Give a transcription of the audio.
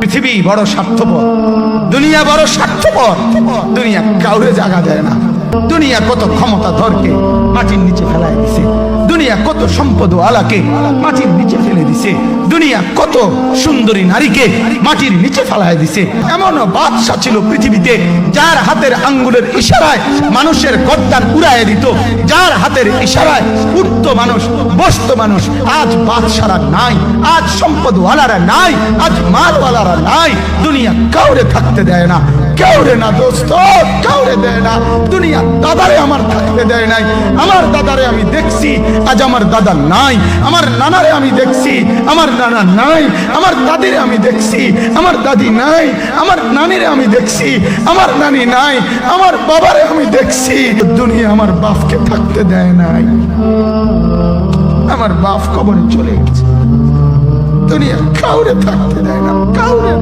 পৃথিবী বড় স্বার্থপর, দুনিয়া বড় স্বার্থপর, দুনিয়া কাউরে জাগা দেয় না। দুনিয়া কত ক্ষমতা ধরকে মাটির নিচে ফেলায় দিছে। কত সম্পদ আলাকে মাটির নিচে ফেলে দিছে। দুনিয়া কত সুন্দরী নারীকে মাটির নিচে ফেলায় দিছে। এমন বাদশা ছিল পৃথিবীতে, যার হাতের আঙ্গুলের ইশারায় মানুষের গদ্দার উড়ায় দিত। যার হাতের ইশারায় উঠত মানুষ, বসত মানুষ, আজ বাদশারা নাই, আজ সম্পদ সম্পদওয়ালারা নাই, আজ মালওয়ালারা নাই। দুনিয়া কাউরে থাকতে দেয় না। কাউরে না দোস্ত, কাউরে না দুনিয়া দাদারে আমার থাকতে দেয় নাই। আমার দাদারে আমি দেখছি, আজ আমার দাদা নাই। আমার নানারে আমি দেখছি, আমার নানা নাই। আমার দাদিরে আমি দেখছি, আমার দাদি নাই। আমার নানিরে আমি দেখছি, আমার নানি নাই। আমার বাবারে আমি দেখছি, দুনিয়া আমার বাপকে থাকতে দেয় নাই। আমার বাপ কবরে চলে গেছে। দুনিয়া কাউরে থাকতে দেয় না, কাউরে